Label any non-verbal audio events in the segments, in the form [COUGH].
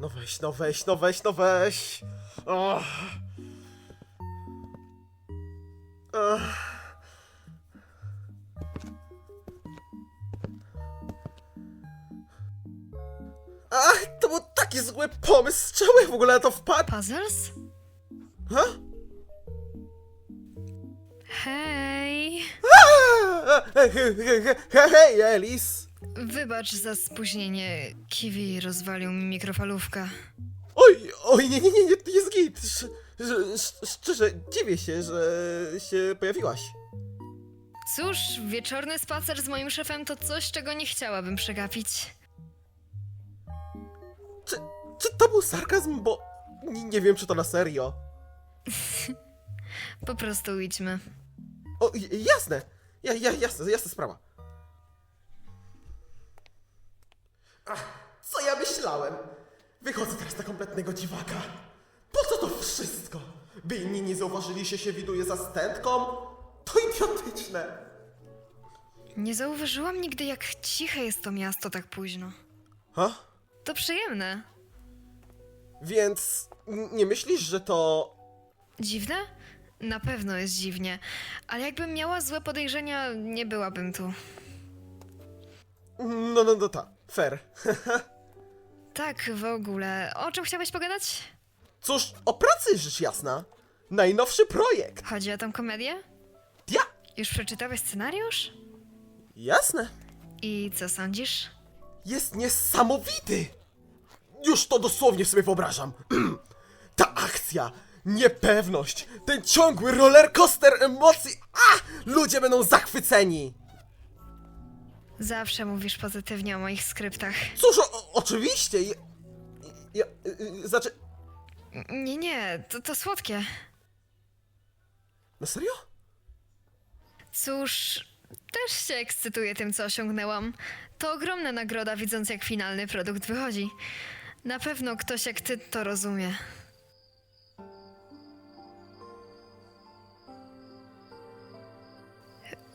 No weź, no weź, no weź, no weź. Och. Ach. Ach, to był taki zły pomysł. Czemu ja w ogóle na to wpadł? Puzzles? Ha? Hej, Elis. Wybacz za spóźnienie. Kiwi rozwalił mi mikrofalówkę. Oj, oj, nie, nie, nie, nie, to jest git. Sz, sz, szczerze, dziwię się, że się pojawiłaś. Cóż, wieczorny spacer z moim szefem to coś, czego nie chciałabym przegapić. Czy, czy to był sarkazm, bo nie, nie wiem, czy to na serio. [LAUGHS] Po prostu idźmy. O, j- jasne, ja, ja, jasne, jasna sprawa. Ach, co ja myślałem? Wychodzę teraz na kompletnego dziwaka. Po co to wszystko? By inni nie zauważyli, że się widuje za stętką? To idiotyczne. Nie zauważyłam nigdy, jak ciche jest to miasto tak późno. Ha? To przyjemne. Więc n- nie myślisz, że to... Dziwne? Na pewno jest dziwnie, ale jakbym miała złe podejrzenia, nie byłabym tu. No, no, no, ta, fair. [LAUGHS] Tak, w ogóle. O czym chciałeś pogadać? Cóż, o pracy rzecz jasna. Najnowszy projekt. Chodzi o tą komedię? Ja, Już przeczytałeś scenariusz? jasne. I co sądzisz? jest niesamowity! Już to dosłownie sobie wyobrażam. [CLEARS THROAT] Ta akcja, niepewność, ten ciągły rollercoaster emocji. A! Ludzie będą zachwyceni! Zawsze mówisz pozytywnie o moich skryptach. Cóż, o, oczywiście. Ja, ja, y, znaczy, Nie, nie, to, to słodkie. na serio? Cóż, też się ekscytuję tym, co osiągnęłam. To ogromna nagroda, widząc jak finalny produkt wychodzi. Na pewno ktoś jak ty to rozumie.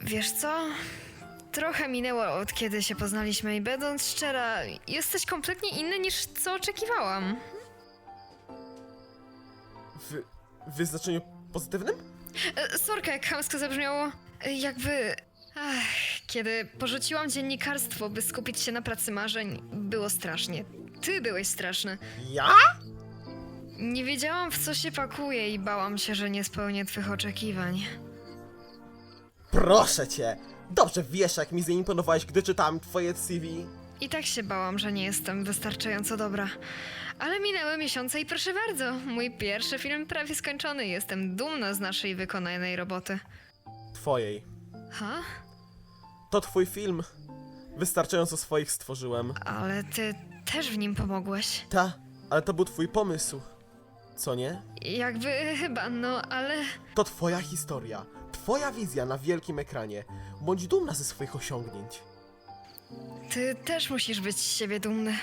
Wiesz co? Trochę minęło od kiedy się poznaliśmy i będąc szczera, jesteś kompletnie inny niż co oczekiwałam. W, w znaczeniu pozytywnym? E, Sorka, jak chamsko zabrzmiało. E, Jakby... Ach, kiedy porzuciłam dziennikarstwo, by skupić się na pracy marzeń, było strasznie. Ty byłeś straszny. Ja? Nie wiedziałam, w co się pakuję i bałam się, że nie spełnię twych oczekiwań. Proszę cię. Dobrze wiesz, jak mi zaimponowałeś, gdy czytałem twoje CV. I tak się bałam, że nie jestem wystarczająco dobra. Ale minęły miesiące i proszę bardzo, mój pierwszy film prawie skończony. Jestem dumna z naszej wykonanej roboty. Twojej. Ha? To twój film. Wystarczająco swoich stworzyłem. Ale ty też w nim pomogłeś. Ta, ale to był twój pomysł. Co nie? Jakby chyba, no ale... To twoja historia, twoja wizja na wielkim ekranie. Bądź dumna ze swoich osiągnięć. Ty też musisz być z siebie dumny.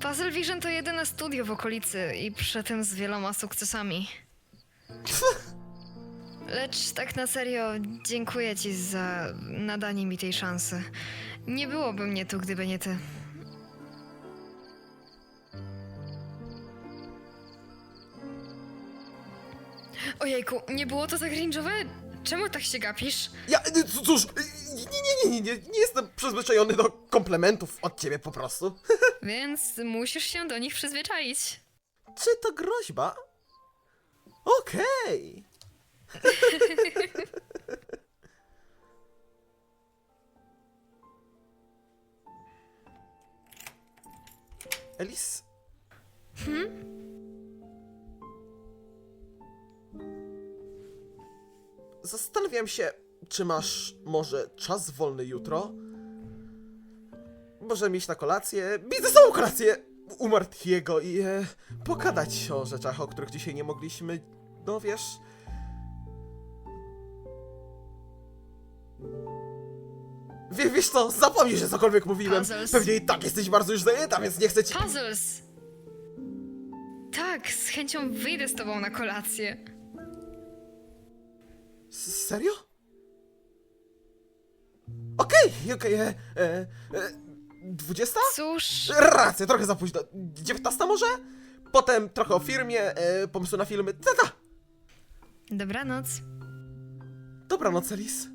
Puzzle Vision to jedyne studio w okolicy i przy tym z wieloma sukcesami. [LAUGHS] Lecz tak na serio, dziękuję ci za nadanie mi tej szansy. Nie byłoby mnie tu, gdyby nie ty. Ojejku, nie było to tak cringe'owe? Czemu tak się gapisz? Ja, y, c- cóż, y, nie, nie, nie, nie, nie, jestem przyzwyczajony do komplementów od ciebie po prostu. [LAUGHS] Więc musisz się do nich przyzwyczaić. Czy to groźba? Okej. [LAUGHS] Elis? Zastanawiam się, czy masz może czas wolny jutro? Możemy iść na kolację, biznesową kolację u Martiego i e, pogadać o rzeczach, o których dzisiaj nie mogliśmy, no wiesz... Wie, wiesz co, zapomnij, że cokolwiek mówiłem. Puzzles. Pewnie i tak jesteś bardzo już zajęta, więc nie chcę ci... Puzzles! Tak, z chęcią wyjdę z tobą na kolację. S- Serio? Okej, okej, e, e, e, 20? Cóż, Racja, trochę za późno. 19 może? Potem trochę o firmie, e, pomysły na filmy. Tata! dobranoc. Dobranoc, Elis.